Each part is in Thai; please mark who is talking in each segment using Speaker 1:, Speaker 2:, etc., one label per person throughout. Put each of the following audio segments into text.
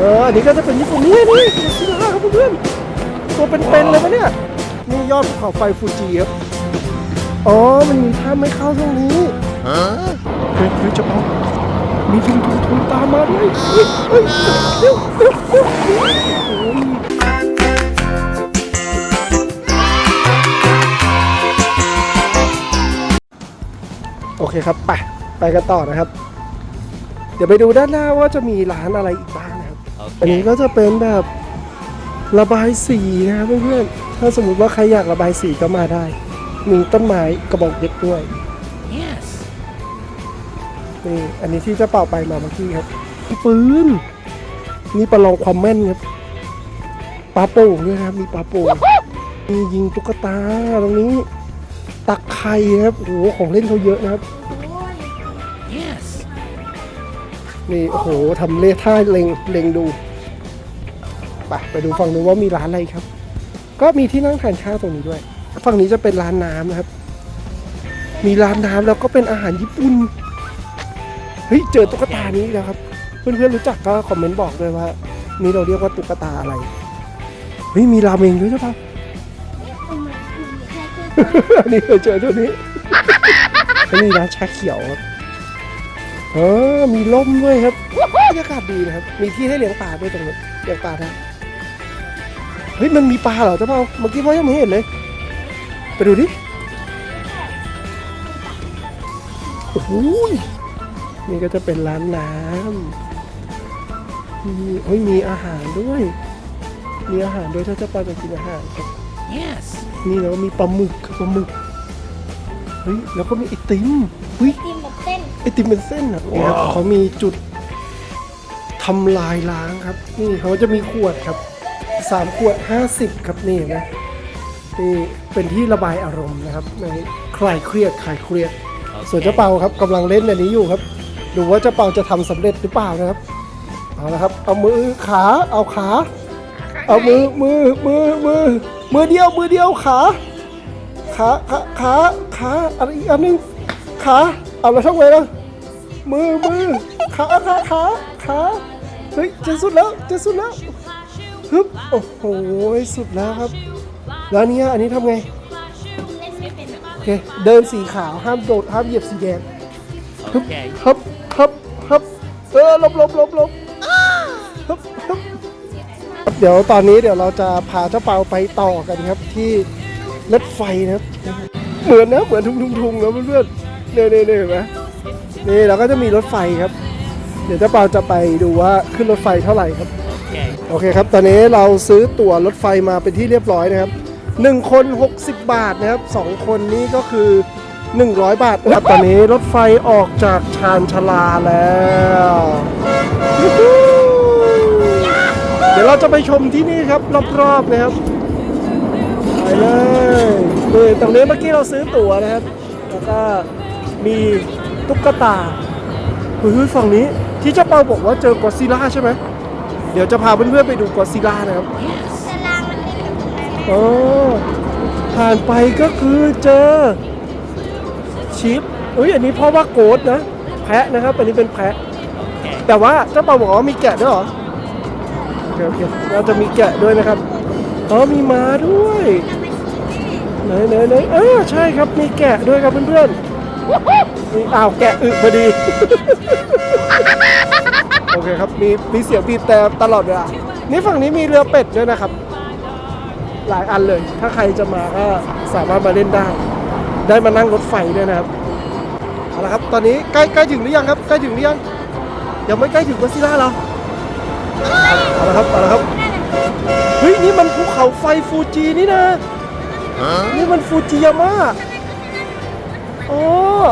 Speaker 1: อออันนี้ก็จะเป็นญี่ปุ่นนี่นี่ก็ซิล่าครับเพื่อนๆตัวเป็นๆเลยปะเนี่ยนี่ยอดภูเขาไฟฟูจิครับอ๋อมันมีถ้ำไม่เข้าตรงนี้เฮ้ยเฮ้ยจะเอามีลิงทุงทุงตามมาด้วยเฮ้ยเฮ้ยเร็วเร็วเร็วโอ้ยโอเคครับ ไป ไปกันต่อนะครับ เดี๋ยวไปดูด้านหน้าว่าจะมีร้านอะไรอีกบ้างนะครับ อันนี้ก็จะเป็นแบบระบายสีนะครับเพื่อนๆ ถ้าสมมุติว่าใครอยากระบายสีก็มาได้ มีต้นไม้กระบอกเด็กด้วย
Speaker 2: Yes.
Speaker 1: นี่ อันนี้ที่เจะเป่าไปมาเมื่อกี้ครับปืนนี่ประลองความแม่นครับปลาโป่งด้วยนะครับ มีปลาโป่งมียิงตุ๊กตาตรงนี้ ตักไข่ครับโอ้โหของเล่นเขาเยอะนะครับ
Speaker 2: Yes.
Speaker 1: นี่โอ้โหทำเลท่าเล็งเล็งดู ไปไปดูฝั่งนู้นว่ามีร้านอะไรครับ ก็มีที่นั่งทานข้าวตรงนี้ด้วย ฝั่งนี้จะเป็นร้านน้ำนะครับ มีร้านน้ำแล้วก็เป็นอาหารญี่ปุ่น เฮ้ยเจอตุ๊กตานี้แล้วครับ เพื่อนๆรู้จักก็คอมเมนต์บอกด้วยว่า นี่เราเรียกว่าตุ๊กตาอะไร เฮ้ยมีราเมงด้วยใช่ปะอันนี้เคยเจอตัวนี้นนี้ร้านชาเขียวครับเออมีร่มด้วยครับบรรยากาศดีนะครับ มีที่ให้เลี้ยงปลาด้วยตรงนี้เลี้ยงปลาได้ เฮ้ยมันมีปลาเหรอเจ้าเปาเมื่อกี้พ่อยังไม่เห็นเลย ไปดูดิ โอ้โหยนี่ก็จะเป็นร้านน้ำมีเฮ้ยมีอาหารด้วย มีอาหารด้วยถ้าเจ้าปลาจะกินอาหารครับ
Speaker 2: Yes.
Speaker 1: นี่แล้วก็มีปลาหมึกครับปลาหมึก เฮ้ยแล้วก็มีไอติมเฮ้ย
Speaker 3: ติมแบบเส้น
Speaker 1: ไอติมเป็นเส้นอะนี่ครับเขามีจุดทำลายล้างครับ นี่เขาจะมีขวดครับ สามขวดห้าสิบครับนี่เห็นะนี่เป็นที่ระบายอารมณ์นะครับในคลายเครียดคลายเครียด ส่วนเจ้าเปาครับกำลังเล่นอันนี้อยู่ครับดูว่าเจ้าเปาจะทำสำเร็จหรือเปล่านะครับเอาละครับ เอามือขาเอาขา เอามือมือมือมือมือเดียวมือเดียวขาขาขาขาขาอะไรอีกอันหนึงขาเอาแล้วช่องไว้แล้วมือมือขาขาขาขาเฮ้ยจะสุดแล้วจะสุดแล้ว ฮึบโอ้โหสุดแล้วครับ แล้วเนี้อันนี้ทำไง
Speaker 3: เล่นไม่เป็นอะ
Speaker 1: โอเค เดินสีขาวห้ามโดดห้ามเหยียบสีแดง
Speaker 2: Okay.
Speaker 1: ฮับฮับฮับเออหลบหลบหลบหลบฮับฮับเดี๋ยวตอนนี้เดี๋ยวเราจะพาเจ้าเปาไปต่อกันครับที่รถไฟนะครับ เหมือนนะเหมือนทุงทุงทุงนะเพื่อนๆเนี่ยเนี่ยเนี่ยเห็นไหมนี่เราก็จะมีรถไฟครับ เดี๋ยวเจ้าเปาจะไปดูว่าขึ้นรถไฟเท่าไหร่ครับ โอเคครับ ตอนนี้เราซื้อตั๋วรถไฟมาเป็นที่เรียบร้อยนะครับ 1 คน 60 บาทนะครับ 2 คนนี้ก็คือ 100 บาทนะครับ ตอนนี้รถไฟออกจากชานชาลาแล้วยูฮูเดี๋ยวเราจะไปชมที่นี่ครับ รอบๆนะครับ ไปเลยนี่ตรงนี้เมื่อกี้เราซื้อตั๋วนะครับ แล้วก็มีตุ๊กตาเฮ้ยฝั่งนี้ที่เจ้าเปาบอกว่าเจอกอซิลล่าใช่ไหม เดี๋ยวจะพาเพื่อนๆไปดูกอดซิลล่านะครับ
Speaker 3: สลามมันเล่นกับตรงนั้น
Speaker 1: อ๋อผ่านไปก็คือเจอชิปเอ้ยอันนี้พ่อว่าโกดนะ แพะนะครับ อันนี้เป็นแพะ แต่ว่าเจ้าเปาบอกว่ามีแกะด้วยเหรอโอเคโอเคเราจะมีแกะด้วยนะครับอ๋อมีม้าด้วยไหนไหนไหนเออใช่ครับมีแกะด้วยครับเพื่อนๆนี่อ้าวแกะอึพอดีโอ เคครับ มีมีเสียงบีบแต่ตลอดเวลา นี่ฝั่งนี้มีเรือเป็ดด้วยนะครับ หลายอันเลย ถ้าใครจะมาก็สามารถมาเล่นได้ ได้มานั่งรถไฟด้วยนะครับ เอาละครับ ตอนนี้ใกล้ใกล้ถึงหรือยังครับ ใกล้ถึงหรือยัง ยังไม่ใกล้ถึงกัสซิล่าเหรอเอาละครับ เอาละครับ เฮ้ย นี่มันภูเขาไฟฟูจินี่นะ นี่มันฟูจิยาม่าอ๋อ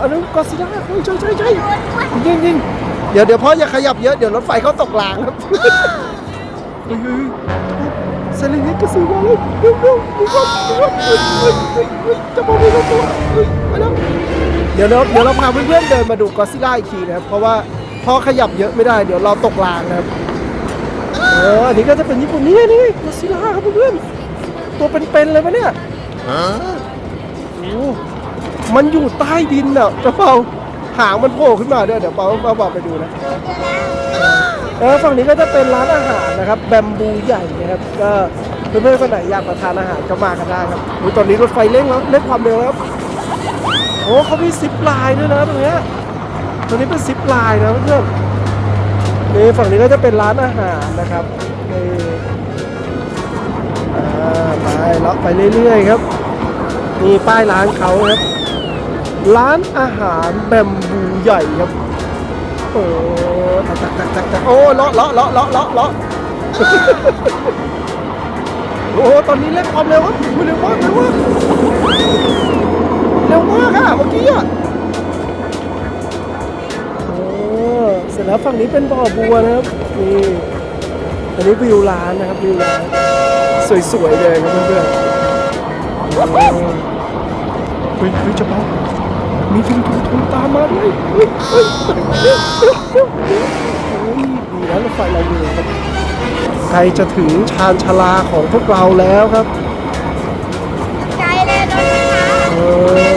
Speaker 1: อันนั้นกอซิล่าใช่ใช่ใช่จริงจริง เดี๋ยวเดี๋ยวพ่ออย่าขยับเยอะเดี๋ยวรถไฟเขาตกรางครับเฮ้ยเฮ้ยเฮ้ยเซเลนิกกระสือมาเลยเร็วเร็วเร็วเร็วเร็วเฮ้ยเฮ้ยเฮ้ยเฮ้ยจะมาดูตัวเฮ้ยไปแล้วเดี๋ยวเราเดี๋ยวเราพาเพื่อนๆเดินมาดูกอซิล่าอีกทีนะครับ เพราะว่าพ่อขยับเยอะไม่ได้ เดี๋ยวเราตกรางนะครับเอออันนี้ก็จะเป็นญี่ปุ่นนี่นี่กอซิล่าครับเพื่อนๆตัวเป็นๆเลยปะเนี่ยโอ้มันอยู่ใต้ดินอะเจ้าเปา หางมันโผล่ขึ้นมาด้วยเดี๋ยวเปาเปาบอกไปดูนะแล้วฝั่งนี้ก็จะเป็นร้านอาหารนะครับแบมบูใหญ่นะครับก็เพื่อนๆคนไหนอยากมาทานอาหารก็มากันได้ครับอุ๊ยตอนนี้รถไฟเร่งแล้วเร่งความเร็วแล้วครับโอ้เขามีซิปไลน์ด้วยนะตรงเนี้ยตรงนี้เป็นซิปไลน์นะเพื่อนๆนี่ฝั่งนี้ก็จะเป็นร้านอาหารนะครับนี่อ่าไปเลาะไปเรื่อยๆครับนี่ป้ายร้านเขาครับ ร้านอาหารแบมบูใหญ่ครับ โอ้ตักตักตักตักตักโอ้เลาะเลาะเลาะเลาะเลาะเลาะโอ้ตอนนี้เร่งความเร็วครับเร็วมากเร็วมากเร็วมากอะเมื่อกี้อะโอ้เสร็จแล้วฝั่งนี้เป็นบ่อบัวนะครับนี่อันนี้วิวร้านนะครับวิวร้านสวยๆเลยครับเพื่อนๆโอ้เฮ้ยเฮ้ยจะเบา มีทุงทุงทุงตามมาด้วยเฮ้ยเฮ้ยเร็วเร็วเร็วเร็วโอ้ยดีแล้วรถไฟเราอยู่ครับใกล้จะถึงชานชาลาของพวกเราแล้วครับ
Speaker 3: ใจเลยรถนะคะ
Speaker 1: เออ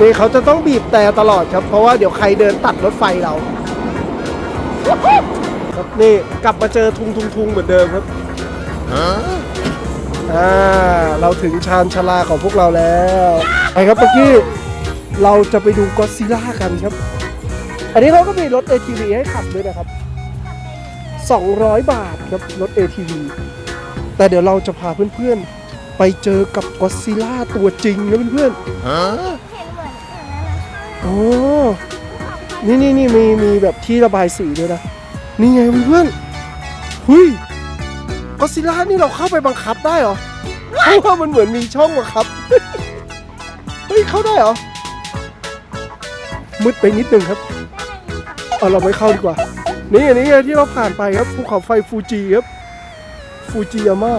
Speaker 1: นี่เขาจะต้องบีบแต่ตลอดครับ เพราะว่าเดี๋ยวใครเดินตัดรถไฟเรา ครับนี่กลับมาเจอทุงทุงทุงเหมือนเดิมครับอ่าเราถึงชานชาลาของพวกเราแล้ว ไปครับเมื่อกี้ เราจะไปดูก็อดซิลล่ากันครับ อันนี้เขาก็มีรถ ATV ให้ขับด้วยนะครับ 200 บาทครับรถ ATV แต่เดี๋ยวเราจะพาเพื่อนๆ ไปเจอกับก็อดซิลล่าตัวจริงนะเพื่อน
Speaker 2: Huh?
Speaker 3: เห็นเหมือนเหมือนนั้นนะ
Speaker 1: ๆโอ้นี่นี่นี่มีมีแบบที่ระบายสีด้วยนะ นี่ไงเพื่อนๆหุยก็อดซิลล่านี่เราเข้าไปบังคับได้เหรอเพราะว่ามันเหมือนมีช่องบังคับ เฮ้ยเข้าได้เหรอ มืดไปนิดนึงครับเอาเราไม่เข้าดีกว่า นี่อันนี้ไงที่เราผ่านไปครับภูเขาไฟฟูจิครับฟูจิยาม่า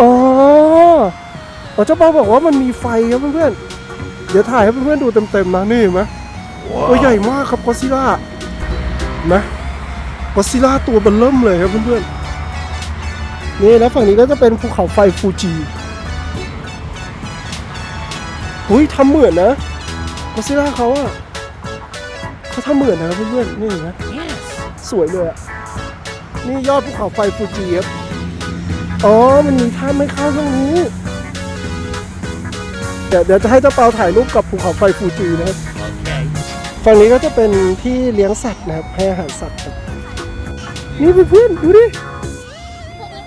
Speaker 1: อ๋ออ๋อเจ้าปอบอกว่ามันมีไฟครับเพื่อนๆเดี๋ยวถ่ายให้เพื่อนๆดูเต็มๆนะนี่เห็นไหมตัวใหญ่มากครับกอซิล่านะกอซิล่าตัวเบนเริ่มเลยครับเพื่อนๆนี่แล้วฝั่งนี้ก็จะเป็นภูเขาไฟฟูจิอุ้ยทำเหมือนนะ กอซิล่าเขาอะเขาทำเหมือนนะครับเพื่อนๆนี่เห็นไหม
Speaker 2: Yes.
Speaker 1: สวยเลยอะนี่ยอดภูเขาไฟฟูจิครับอ๋อ มันมีถ้ำไม่เข้าตรงนี้ เดี๋ยวเดี๋ยวจะให้เจ้าเปาถ่ายรูปกับภูเขาไฟฟูจินะครับ
Speaker 2: Okay.
Speaker 1: ฝั่งนี้ก็จะเป็นที่เลี้ยงสัตว์นะครับให้อาหารสัตว์ครับนี่เพื่อนๆดูดิ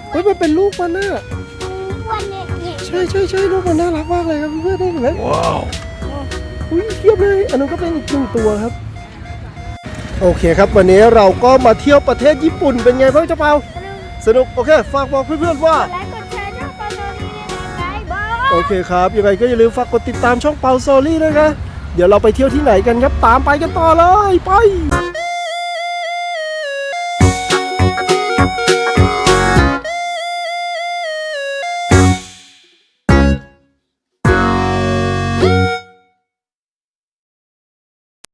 Speaker 1: เฮ้ยมันเป็นลูกมันน่ะ
Speaker 3: อ้วนเนี่ยเนี่ย
Speaker 1: ใช่ใช่ใช่ลูกมันน่ารักมากเลยครับเพื่อนๆได้เห็นไหม
Speaker 2: Whoa.
Speaker 1: อุ้ยเทียบเลย อันนั้นก็เป็นอีกหนึ่งตัวครับ โอเคครับ วันนี้เราก็มาเที่ยวประเทศญี่ปุ่นเป็นไงบ้างเจ้าเปาสนุก โอเค ฝากบอกเพื่อนๆว่า
Speaker 3: กดไลค์กดแชร์ช่องปาโซลีด้วยนะบายบาย
Speaker 1: โอเคครับยังไงก็อย่าลืมฝากกดติดตามช่องเปาโซลี่ด้วยนะ เดี๋ยวเราไปเที่ยวที่ไหนกันครับ ตามไปกันต่อเลย ไป